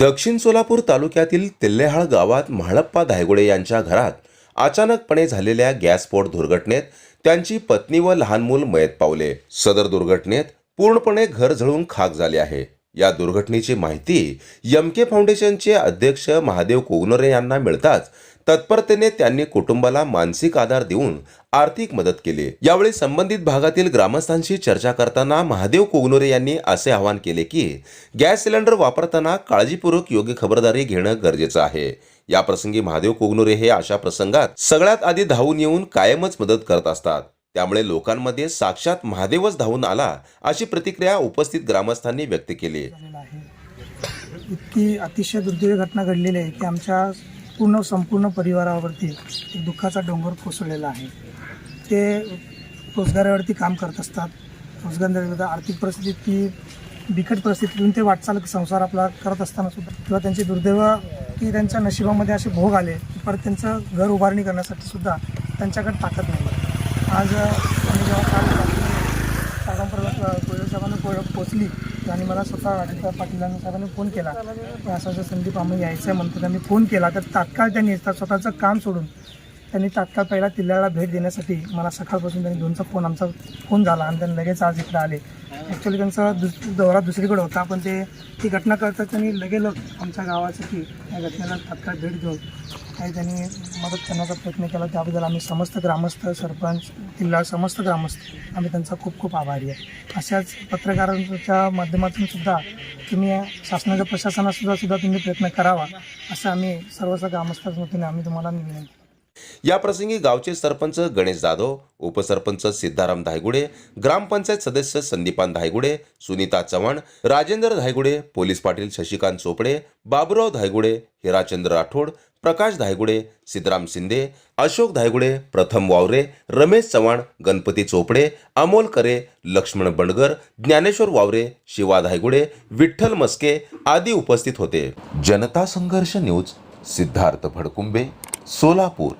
दक्षिण सोलापूर तालुक्यातील तिल्लेहाळ गावात म्हाळप्पा धायगुडे यांच्या घरात अचानकपणे झालेल्या गॅसस्फोट दुर्घटनेत त्यांची पत्नी व लहान मूल मयत पावले. सदर दुर्घटनेत पूर्णपणे घर जळून खाक झाले आहे. या दुर्घटनेची माहिती यमके फाउंडेशनचे अध्यक्ष महादेव कोगनरे यांना मिळताच तत्परतेने त्यांनी कुटुंबाला मानसिक आधार देऊन आर्थिक मदत केली. यावेळी संबंधित भागातील ग्रामस्थांशी चर्चा करताना महादेव कोगनोरे यांनी असे आवाहन केले की गॅस सिलेंडर वापरताना काळजीपूर्वक योग्य खबरदारी घेणं गरजेचं आहे. या प्रसंगी महादेव कोगनोरे हे अशा प्रसंगात सगळ्यात आधी धावून येऊन कायमच मदत करत असतात. त्यामुळे लोकांमध्ये साक्षात महादेवच धावून आला अशी प्रतिक्रिया उपस्थित ग्रामस्थांनी व्यक्त केली. इतकी अतिशय दुर्दैवी घटना घडलेली आहे की आमच्या पूर्ण संपूर्ण परिवारावरती एक दुःखाचा डोंगर कोसळलेला आहे. ते रोजगारावरती काम करत असतात. रोजगार आर्थिक परिस्थिती ती बिकट परिस्थितीतून ते वाटचाल संसार आपला करत असताना सुद्धा. किंवा त्यांची दुर्दैव की त्यांच्या नशिबामध्ये असे भोग आले परत त्यांचं घर उभारणी करण्यासाठी सुद्धा त्यांच्याकडे ताकद नाही. आज आम्ही जेव्हा काल सागांपर्यंत कोळी साहेबांना पोहोचली आणि मला स्वतः अजित पाटीलांना साहेबांनी फोन केला. असं असं संदीप आम्ही यायचं आहे म्हणतो. त्यांनी फोन केला. तर तात्काळ त्यांनी स्वतःचं काम सोडून त्यांनी तात्काळ पहिला किल्ल्याला भेट देण्यासाठी मला सकाळपासून त्यांनी दोनचा फोन आमचा फोन झाला आणि त्यांनी लगेच आज इकडे आले. ॲक्च्युली त्यांचा दुस दौरा दुसरीकडे होता पण ते ती घटना करतात त्यांनी लगेच आमच्या गावासाठी या घटनेला तात्काळ भेट देऊन काही त्यांनी मदत करण्याचा प्रयत्न केला. त्याबद्दल आम्ही समस्त ग्रामस्थ सरपंच किल्ला समस्त ग्रामस्थ आम्ही त्यांचा खूप खूप आभारी आहे. अशाच पत्रकारांच्या माध्यमातून सुद्धा तुम्ही शासनाच्या प्रशासनासुद्धा सुद्धा तुम्ही प्रयत्न करावा असं आम्ही सर्वच ग्रामस्थांच्या वतीने आम्ही तुम्हाला विनंती या प्रसंगी गावचे सरपंच गणेश जाधव उपसरपंच सिद्धाराम धायगुडे ग्रामपंचायत सदस्य संदीपान धायगुडे सुनीता चव्हाण राजेंद्र धायगुडे पोलीस पाटील शशिकांत चोपडे बाबुराव धायगुडे हिराचंद्र राठोड प्रकाश धायगुडे सिद्धराम शिंदे अशोक धायगुडे प्रथम वावरे रमेश चव्हाण गणपती चोपडे अमोल करे लक्ष्मण बंडगर ज्ञानेश्वर वावरे शिवा धायगुडे विठ्ठल मस्के आदी उपस्थित होते. जनता संघर्ष न्यूज सिद्धार्थ भडकुंबे सोलापूर.